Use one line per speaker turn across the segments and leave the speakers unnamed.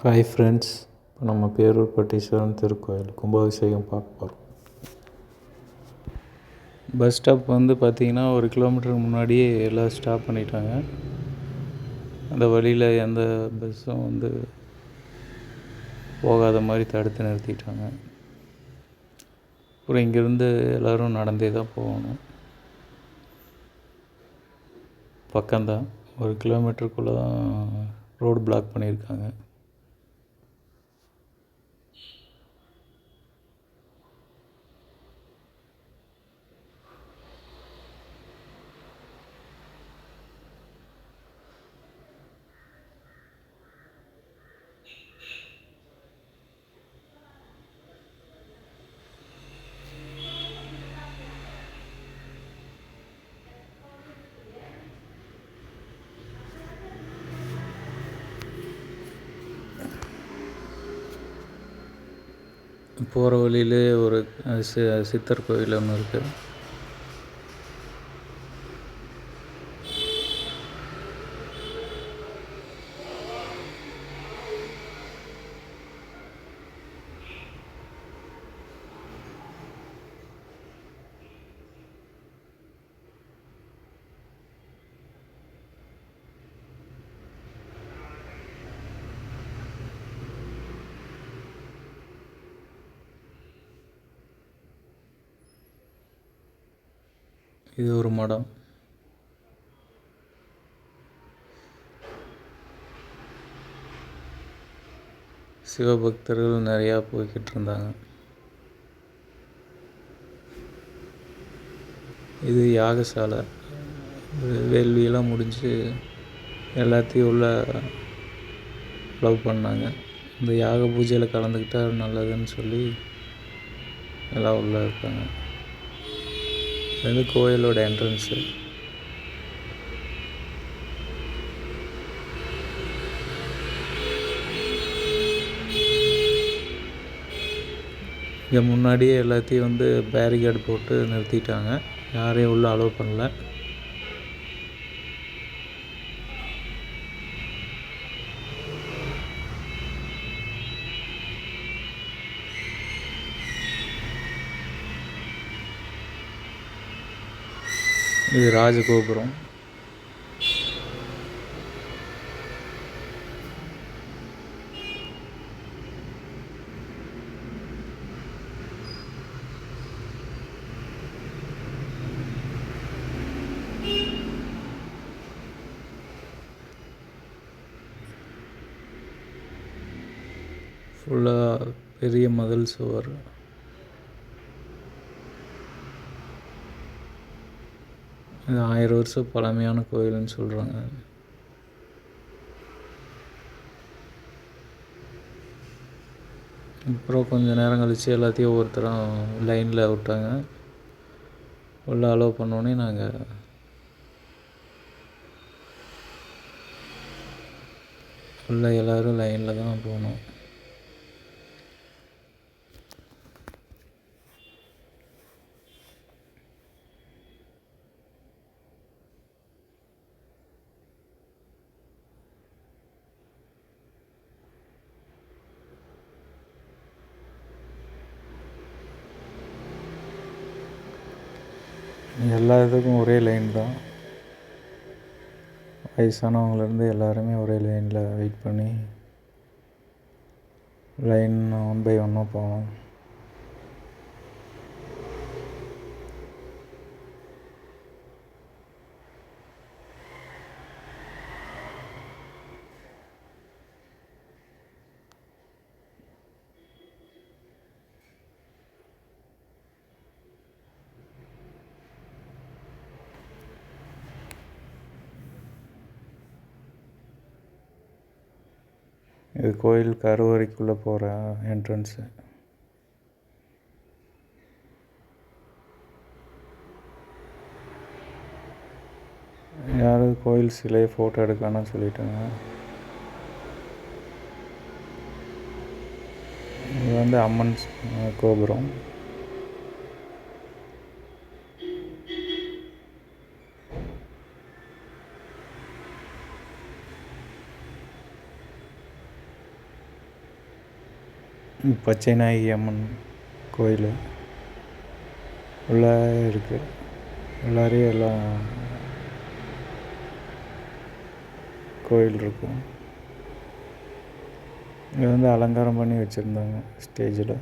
Hi friends இப்போ நம்ம பேரூர் பட்டீஸ்வரன் திருக்கோயில் கும்பாபிஷேகம் பார்க்க போகிறோம் பஸ் ஸ்டாப் வந்து பார்த்திங்கன்னா ஒரு கிலோமீட்டருக்கு முன்னாடியே எல்லாம் ஸ்டாப் பண்ணிட்டாங்க. அந்த வழியில் எந்த பஸ்ஸும் வந்து போகாத மாதிரி தடுத்து நிறுத்திட்டாங்க. அப்புறம் இங்கேருந்து எல்லோரும் நடந்தே தான் போகணும். பக்கம்தான். ஒரு கிலோமீட்டருக்குள்ளே தான் ரோடு பிளாக் பண்ணியிருக்காங்க. போகிற வழியிலே ஒரு சி சித்தர் கோயில் ஒன்று இருக்குது இது ஒரு மடம். சிவபக்தர்கள் நிறையா போய்கிட்டு இருந்தாங்க. இது யாகசாலை. வேள்வியெல்லாம் முடிஞ்சு எல்லாத்தையும் உள்ள லவ் பண்ணாங்க. இந்த யாக பூஜையில் கலந்துக்கிட்டால் நல்லதுன்னு சொல்லி எல்லாம் உள்ளே இருக்காங்க. இது வந்து கோயிலோட என்ட்ரன்ஸு இங்கே முன்னாடியே எல்லாத்தையும் வந்து பேரிகேட் போட்டு நிறுத்திட்டாங்க. யாரையும் உள்ளே அலோவ் பண்ணல. இது ராஜகோபுரம். ஃபுல்லாக பெரிய மதில் சுவர். இது ஆயிரம் வருஷம் பழமையான கோயில்னு சொல்கிறாங்க அப்புறம் கொஞ்சம் நேரம் கழித்து எல்லாத்தையும் ஒவ்வொருத்தரும் லைனில் விட்டாங்க. உள்ளே அலோவ் பண்ணோன்னே நாங்கள் உள்ள எல்லோரும் லைனில் தான் போனோம். எல்லா இதுக்கும் ஒரே லைன் தான். வயசானவங்கலேருந்து எல்லாருமே ஒரே லைனில் வெயிட் பண்ணி லைன் ஒன் பை ஒன்னாக போவோம். இது கோயில் கருவறைக்குள்ளே போகிற என்ட்ரன்ஸு யாரும் கோயில் சிலையை ஃபோட்டோ எடுக்கணும்னு சொல்லிட்டாங்க. இது வந்து அம்மன் கோபுரம். பச்சை நாயகி அம்மன் கோயில் உள்ளே இருக்குது உள்ளாரே எல்லாம் கோயில் இருக்கும். இங்கே வந்து அலங்காரம் பண்ணி வச்சுருந்தாங்க ஸ்டேஜில்.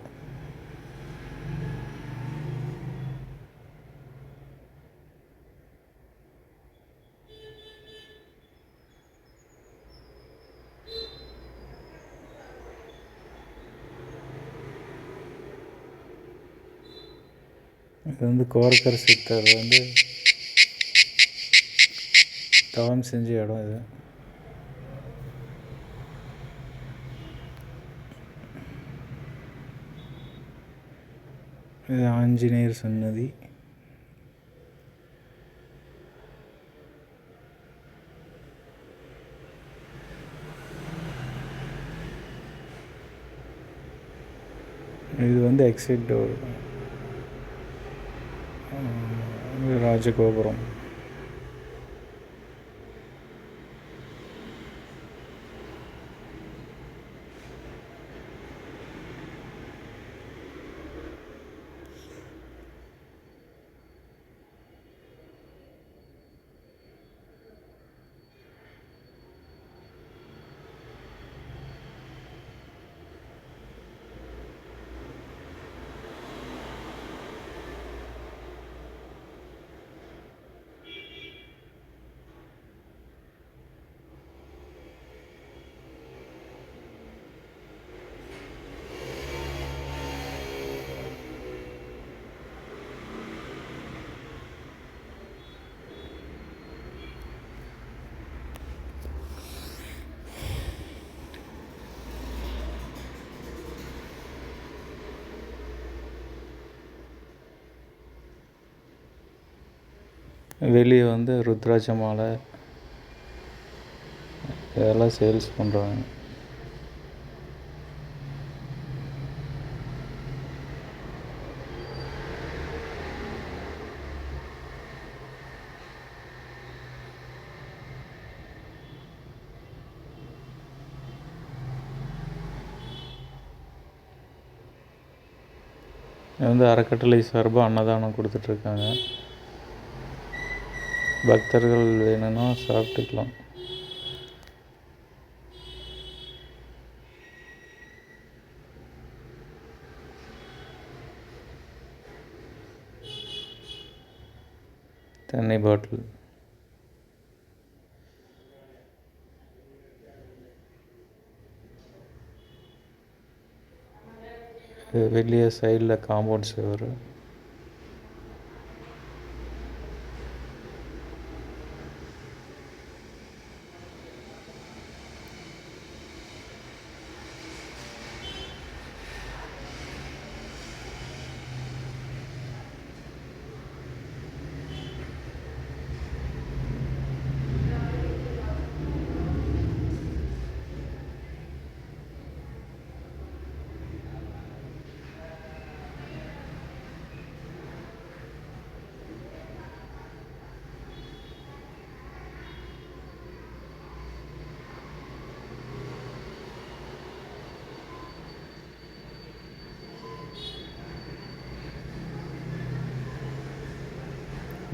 இது வந்து கோரக்கர் சித்தர் வந்து தவம் செஞ்ச இடம் இது. இது ஆஞ்சநேயர் சன்னதி. இது வந்து எக்ஸிட் டோர் இது வெளியே வந்து ருத்ராட்ச மாலை இதெல்லாம் சேல்ஸ் பண்ணுறாங்க இது வந்து அறக்கட்டளை சார்பாக அன்னதானம் கொடுத்துட்ருக்காங்க பக்தர்கள் வேணும்னா சாப்பிட்டுக்கலாம். தண்ணி பாட்டில். வெளியே சைடில் காம்பவுண்ட் சுவர்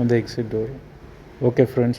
வந்து எக்ஸிட் டோர் ஓகே ஃப்ரெண்ட்ஸ்